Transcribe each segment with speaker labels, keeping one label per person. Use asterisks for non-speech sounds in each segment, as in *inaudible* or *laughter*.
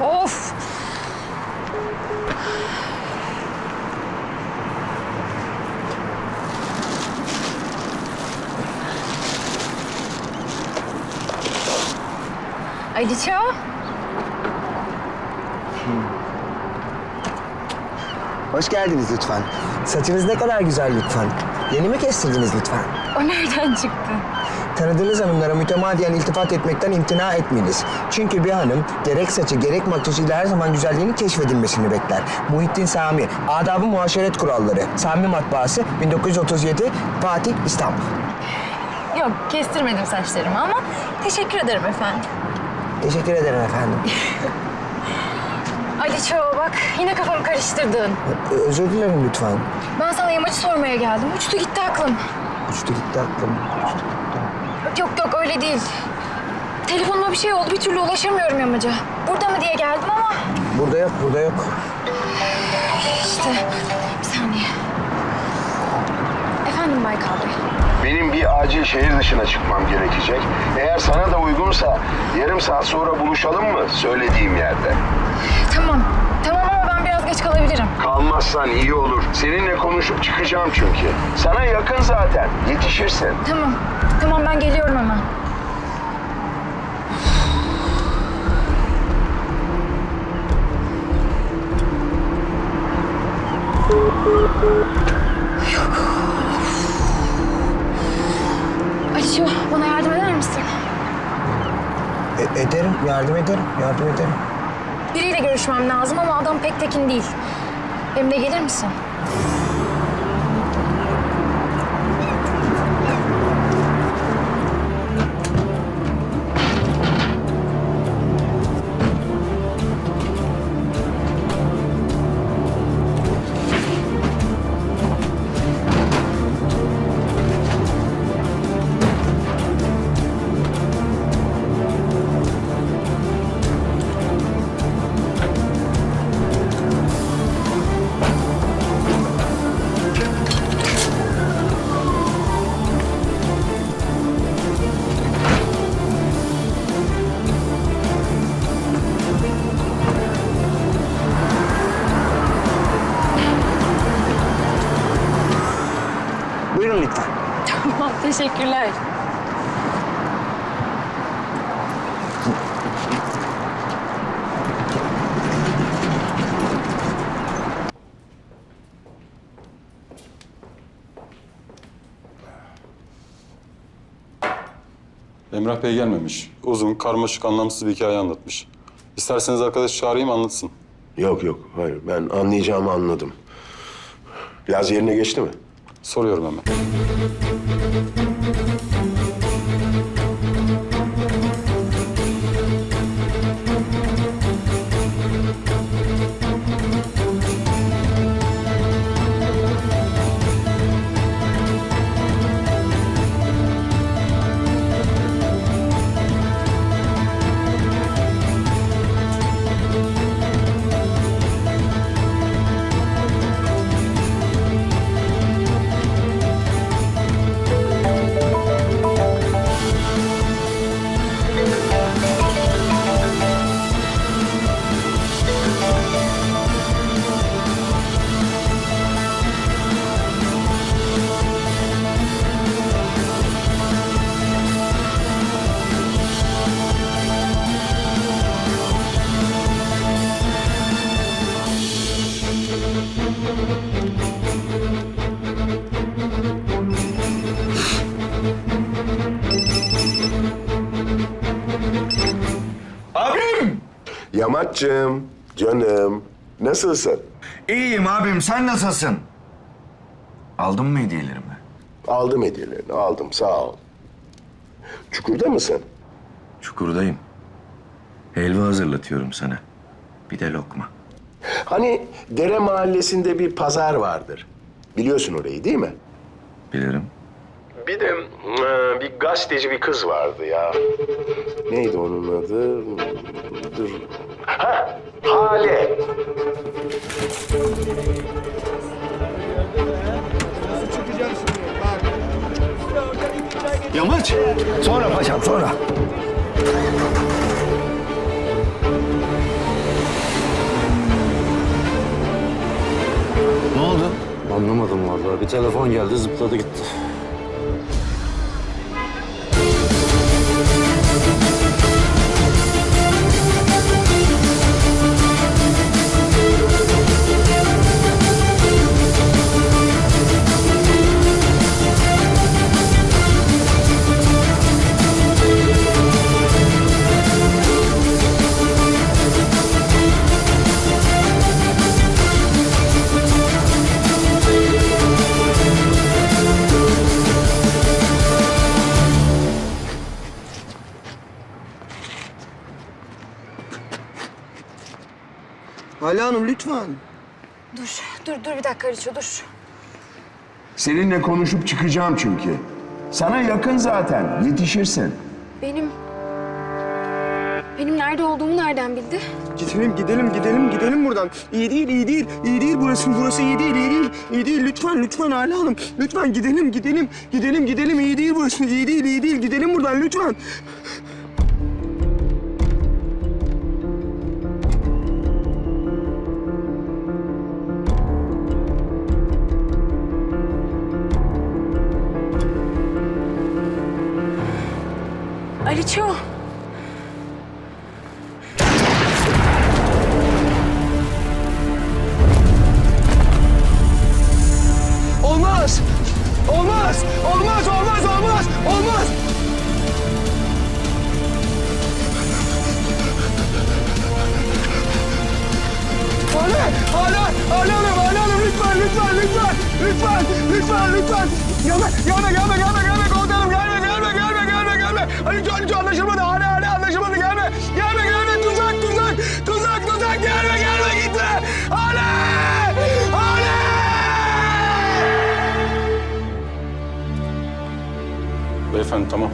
Speaker 1: Of! Aliço?
Speaker 2: Hoş geldiniz lütfen. Saçınız ne kadar güzel lütfen. Yeni mi kestirdiniz lütfen?
Speaker 1: O nereden çıktı?
Speaker 2: Tanıdığınız hanımlara mütemadiyen iltifat etmekten imtina etmeyiniz. Çünkü bir hanım gerek saçı gerek makyajıyla her zaman güzelliğini keşfedilmesini bekler. Muhittin Sami, Adabı Muaşeret Kuralları, Sami Matbaası, 1937, Fatih, İstanbul.
Speaker 1: Yok, kestirmedim saçlarımı ama teşekkür ederim efendim.
Speaker 2: Teşekkür ederim efendim. *laughs*
Speaker 1: Aliço bak yine kafamı karıştırdın.
Speaker 2: Ö- Özür dilerim lütfen.
Speaker 1: Ben sana yamacı sormaya geldim. Uçtu gitti aklım.
Speaker 2: Uçtu gitti aklım. Uçtu gitti.
Speaker 1: Yok yok öyle değil. Telefonuma bir şey oldu bir türlü ulaşamıyorum yamaca. Burada mı diye geldim ama
Speaker 2: Burada yok, burada yok.
Speaker 1: işte bir saniye. Efendim Baykal Bey.
Speaker 3: Benim bir acil şehir dışına çıkmam gerekecek. Eğer sana da uygunsa yarım saat sonra buluşalım mı söylediğim yerde?
Speaker 1: Tamam. Tamam ama geç kalabilirim.
Speaker 3: Kalmazsan iyi olur. Seninle konuşup çıkacağım çünkü. Sana yakın zaten. Yetişirsin.
Speaker 1: Tamam. Tamam ben geliyorum hemen. Yok. Aliço bana yardım eder misin?
Speaker 2: E- ederim, yardım ederim, yardım ederim.
Speaker 1: Biriyle görüşmem lazım ama adam pek tekin değil. Benimle gelir misin?
Speaker 4: Emrah Bey gelmemiş. Uzun, karmaşık, anlamsız bir hikaye anlatmış. İsterseniz arkadaş çağırayım anlatsın.
Speaker 5: Yok yok hayır ben anlayacağımı anladım. Yaz yerine geçti mi?
Speaker 4: Soruyorum hemen.
Speaker 5: Yamaç'cığım, canım nasılsın?
Speaker 6: İyiyim abim, sen nasılsın? Aldın mı hediyelerimi?
Speaker 5: Aldım hediyelerini aldım sağ ol. Çukurda mısın?
Speaker 6: Çukurdayım. Helva hazırlatıyorum sana. Bir de lokma.
Speaker 5: Hani Dere Mahallesi'nde bir pazar vardır. Biliyorsun orayı değil mi?
Speaker 6: Bilirim.
Speaker 5: Bir de e, bir gazeteci bir kız vardı ya. Neydi onun adı? Dur. Ha, Hale.
Speaker 2: Yamaç. Sonra paşam sonra. Ne oldu?
Speaker 7: Anlamadım vallahi. Bir telefon geldi zıpladı gitti.
Speaker 8: Hala Hanım lütfen.
Speaker 9: Dur, dur, dur bir dakika Aliço, dur.
Speaker 3: Seninle konuşup çıkacağım çünkü. Sana yakın zaten. Yetişirsin.
Speaker 9: Benim... Benim nerede olduğumu nereden bildi?
Speaker 8: Gidelim, gidelim, gidelim, gidelim buradan. İyi değil, iyi değil, iyi değil burası, burası iyi değil, iyi değil, iyi değil. Lütfen, lütfen Hala Hanım, lütfen gidelim, gidelim, gidelim, gidelim. İyi değil burası, iyi değil, iyi değil. Gidelim buradan lütfen.
Speaker 9: Aliço.
Speaker 4: Beyefendi tamam.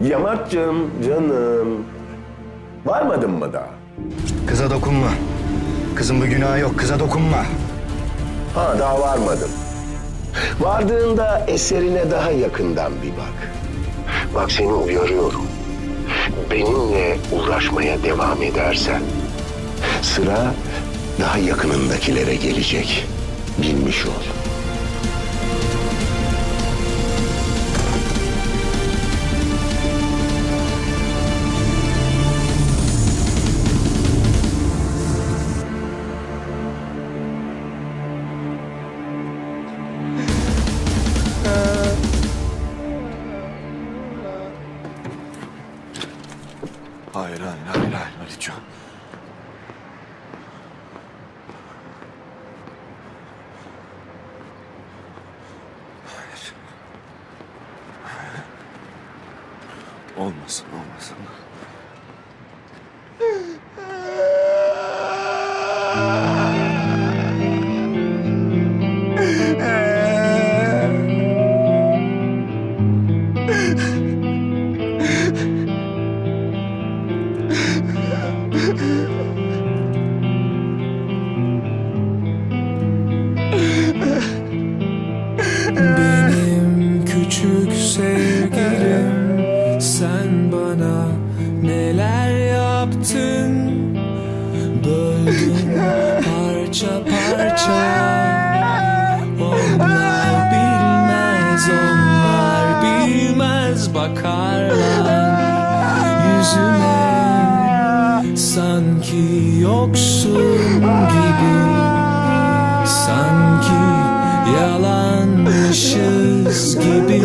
Speaker 3: Yamaç'cığım, canım. Varmadın mı daha?
Speaker 2: Kıza dokunma. Kızın bir günahı yok. Kıza dokunma.
Speaker 3: Ha daha varmadım. Vardığında eserine daha yakından bir bak. Bak seni uyarıyorum. Benimle uğraşmaya devam edersen sıra daha yakınındakilere gelecek. Bilmiş ol.
Speaker 10: 什么 Sanki yoksun gibi Sanki yalanmışız gibi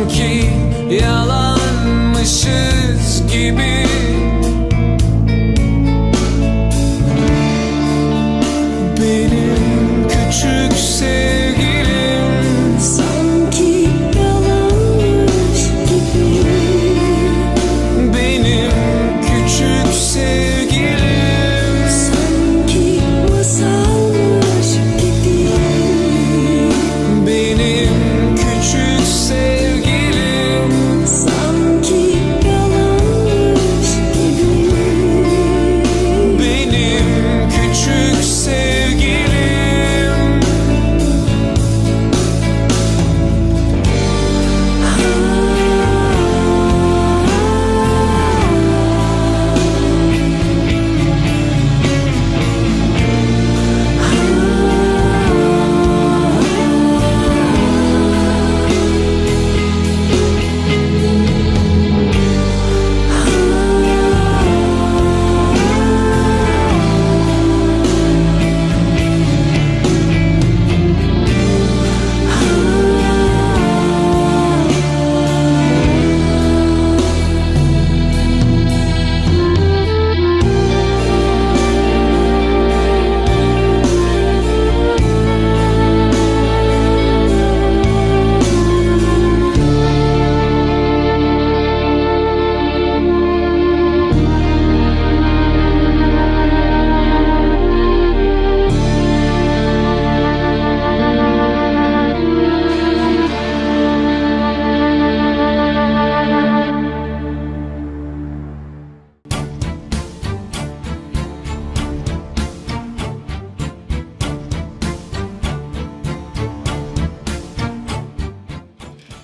Speaker 10: sanki yalanmışız gibi.